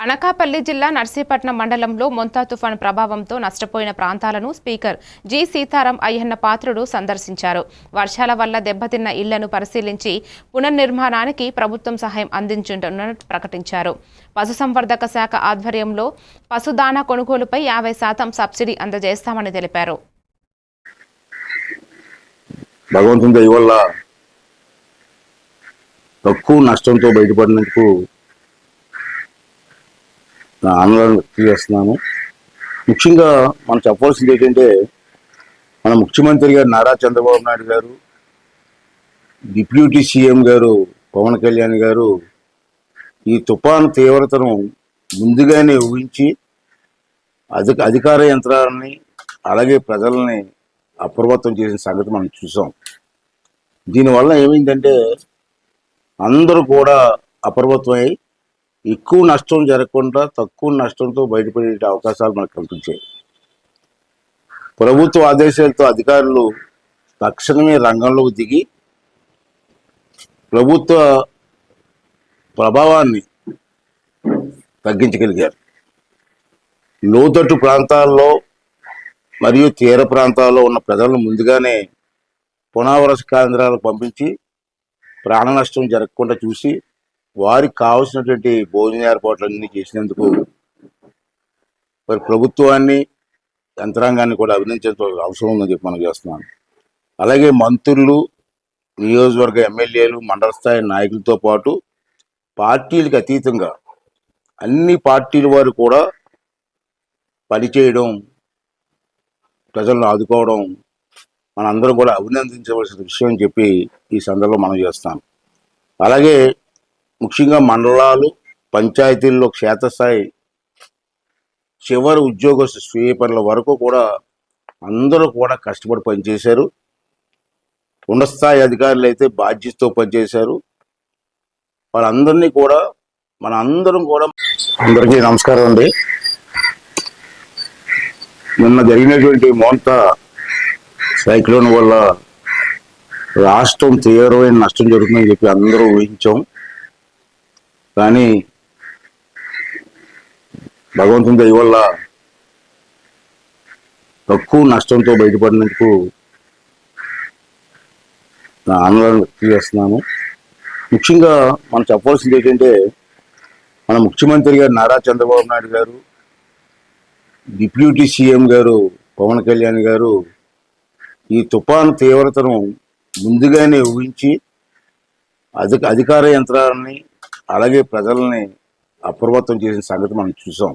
అనకాపల్లి జిల్లా నర్సీపట్నం మండలంలో మొంతా తుఫాను ప్రభావంతో నష్టపోయిన ప్రాంతాలను స్పీకర్ జి సీతారాం అయ్యన్న పాత్రుడు సందర్శించారు. వర్షాల వల్ల దెబ్బతిన్న ఇళ్ళను పరిశీలించి పునర్నిర్మాణానికి ప్రభుత్వం సహాయం అందించుంటున్నట్టు ప్రకటించారు. పశుసంవర్ధక శాఖ ఆధ్వర్యంలో పశుదానా కొనుగోలుపై యాభై శాతం సబ్సిడీ అందజేస్తామని తెలిపారు. భగవంతుని వల్ల తక్కువ నష్టంతో బయటపడినందుకు నా ఆనందాన్ని వ్యక్తం చేస్తున్నాను ముఖ్యంగా మనం చెప్పవలసింది ఏంటంటే మన ముఖ్యమంత్రి గారు నారా చంద్రబాబు నాయుడు గారు డిప్యూటీ సీఎం గారు పవన్ కళ్యాణ్ గారు ఈ తుఫాను తీవ్రతను ముందుగానే ఊహించి అధిక అధికార యంత్రాలని అలాగే ప్రజల్ని అప్రమత్తం చేసిన సంగతి మనం చూసాం. దీనివల్ల ఏమైందంటే అందరూ కూడా అప్రమత్తమై ఎక్కువ నష్టం జరగకుండా తక్కువ నష్టంతో బయటపడే అవకాశాలు మనకు కనిపించాయి. ప్రభుత్వ ఆదేశాలతో అధికారులు తక్షణమే రంగంలోకి దిగి ప్రభుత్వ ప్రభావాన్ని తగ్గించగలిగారు. లోతట్టు ప్రాంతాల్లో మరియు తీర ప్రాంతాల్లో ఉన్న ప్రజలను ముందుగానే పునరావాస కేంద్రాలకు పంపించి ప్రాణ నష్టం జరగకుండా చూసి వారికి కావాల్సినటువంటి భోజన ఏర్పాట్లన్నీ చేసినందుకు మరి ప్రభుత్వాన్ని యంత్రాంగాన్ని కూడా అభినందించే అవసరం ఉందని చెప్పి మనం చేస్తున్నాను. అలాగే మంత్రులు నియోజకవర్గ ఎమ్మెల్యేలు మండల స్థాయి నాయకులతో పాటు పార్టీలకు అతీతంగా అన్ని పార్టీల వారు కూడా పనిచేయడం ప్రజలను ఆదుకోవడం మనందరం కూడా అభినందించవలసిన విషయం అని చెప్పి ఈ సందర్భంలో మనం చేస్తాం అలాగే ముఖ్యంగా మండలాలు పంచాయతీల్లో క్షేత్రస్థాయి చివరి ఉద్యోగస్తు స్వీపర్ల వరకు కూడా అందరూ కూడా కష్టపడి పనిచేశారు. ఉన్నతస్థాయి అధికారులు అయితే బాధ్యతతో పనిచేశారు. వాళ్ళందరినీ కూడా మన అందరం కూడా అందరికీ నమస్కారం అండి. నిన్న జరిగినటువంటి మోంతా సైక్లోన్ వల్ల రాష్ట్రం తీవ్రమైన నష్టం జరుగుతుందని చెప్పి అందరూ ఊహించాం. కానీ భగవంతుని దయ వల్ల తక్కువ నష్టంతో బయటపడినందుకు నా ఆనందాన్ని వ్యక్తం చేస్తున్నాను. ముఖ్యంగా మనం చెప్పవలసింది ఏంటంటే మన ముఖ్యమంత్రి గారు నారా చంద్రబాబు నాయుడు గారు డిప్యూటీ సీఎం గారు పవన్ కళ్యాణ్ గారు ఈ తుఫాను తీవ్రతను ముందుగానే ఊహించి అధిక అధికార యంత్రాలని అలాగే ప్రజల్ని అప్రమత్తం చేసిన సంగతి మనం చూసాం.